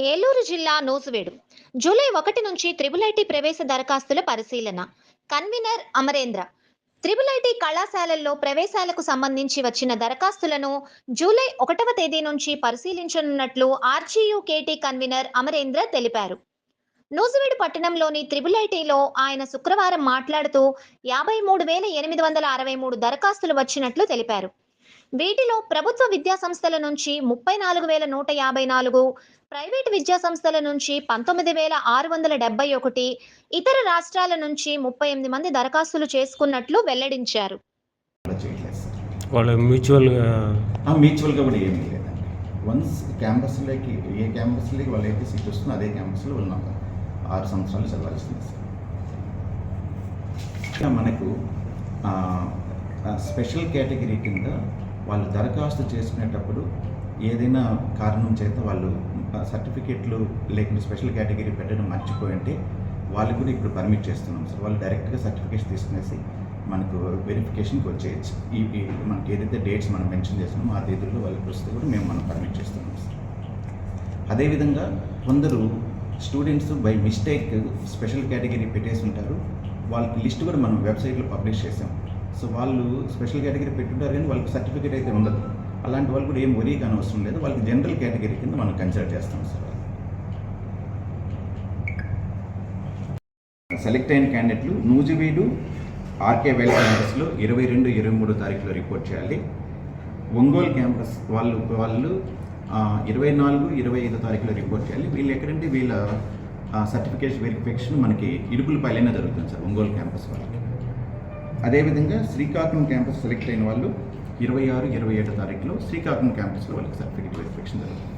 ఏలూరు జిల్లా నూజివేడు. జూలై ఒకటి నుంచి త్రిబుల్ ఐటీ ప్రవేశ దరఖాస్తుల పరిశీలన. కన్వీనర్ అమరేంద్ర. త్రిబుల్ ఐటీ కళాశాలల్లో ప్రవేశాలకు సంబంధించి వచ్చిన దరఖాస్తులను జూలై ఒకటవ తేదీ నుంచి పరిశీలించనున్నట్లు ఆర్జీయూ కేటీ కన్వీనర్ అమరేంద్ర తెలిపారు. నూజివేడు పట్టణంలోని త్రిబుల్ ఐటీలో ఆయన శుక్రవారం మాట్లాడుతూ యాభై మూడు వేల ఎనిమిది వందల అరవై మూడు దరఖాస్తులు వచ్చినట్లు తెలిపారు. వీటిలో ప్రభుత్వ విద్యా సంస్థల నుంచి ముప్పై నాలుగు వేల నూట యాభై నాలుగు ప్రైవేటు విద్యా సంస్థల నుంచి పంతొమ్మిది వేల ఆరు వందల డెబ్బై ఒకటి ఇతర రాష్ట్రాల నుంచి ముప్పై ఎనిమిది మంది దరఖాస్తులు చేసుకున్నట్లు వెల్లడించారు. అలా చేయట్లేదు సార్ వాళ్ళు మ్యూచువల్గా ఆ, మ్యూచువల్గా కూడా ఏమీ లేదండి. వన్స్ క్యాంపస్లోకి ఏ క్యాంపస్లోకి వాళ్ళు అయితే సీట్ వస్తుందో అదే క్యాంపస్లో ఆరు సంవత్సరాలు చదవాల్సింది సార్. మనకు స్పెషల్ కేటగిరీ కింద వాళ్ళు దరఖాస్తు చేసుకునేటప్పుడు ఏదైనా కారణం చేత వాళ్ళు సర్టిఫికేట్లు లేకుండా స్పెషల్ కేటగిరీ పెట్టడం మర్చిపోయింటే వాళ్ళు కూడా ఇప్పుడు పర్మిట్ చేస్తున్నాం సార్. వాళ్ళు డైరెక్ట్గా సర్టిఫికేట్స్ తీసుకునేసి మనకు వెరిఫికేషన్కి వచ్చేయచ్చు. ఈ ఈ మనకి ఏదైతే డేట్స్ మనం మెన్షన్ చేస్తున్నామో ఆ తేదీల్లో వాళ్ళకి వస్తే కూడా మేము మనం పర్మిట్ చేస్తున్నాం సార్. అదేవిధంగా కొందరు students by mistake special category పెట్టేసి ఉంటారు. వాళ్ళకి లిస్ట్ కూడా మనం వెబ్సైట్లో పబ్లిష్ చేసాం. సో వాళ్ళు స్పెషల్ కేటగిరీ పెట్టుంటారు కానీ వాళ్ళకి సర్టిఫికేట్ అయితే ఉండదు. అలాంటి వాళ్ళు కూడా ఏం వరీ కానీ అవసరం లేదు. వాళ్ళకి జనరల్ కేటగిరీ కింద మనం కన్సిడర్ చేస్తాం సార్. సెలెక్ట్ అయిన క్యాండిడేట్లు నూజివీడు ఆర్కే వెల్ క్యాంపస్లో ఇరవై రెండు ఇరవై మూడు తారీఖులో రిపోర్ట్ చేయాలి. ఒంగోలు క్యాంపస్ వాళ్ళు వాళ్ళు ఇరవై నాలుగు ఇరవై ఐదు తారీఖులో రిపోర్ట్ చేయాలి. వీళ్ళు ఎక్కడంటే వీళ్ళ సర్టిఫికేషన్ వెరిఫికేషన్ మనకి ఇడుపులపల్లినే జరుగుతుంది సార్ ఒంగోలు క్యాంపస్ వాళ్ళకి. అదేవిధంగా శ్రీకాకుళం క్యాంపస్ సెలెక్ట్ అయిన వాళ్ళు ఇరవై ఆరు ఇరవై ఏడు తారీఖులో శ్రీకాకుళం క్యాంపస్లో వాళ్ళకి సర్టిఫికేట్ వెరిఫికేషన్ జరుగుతుంది.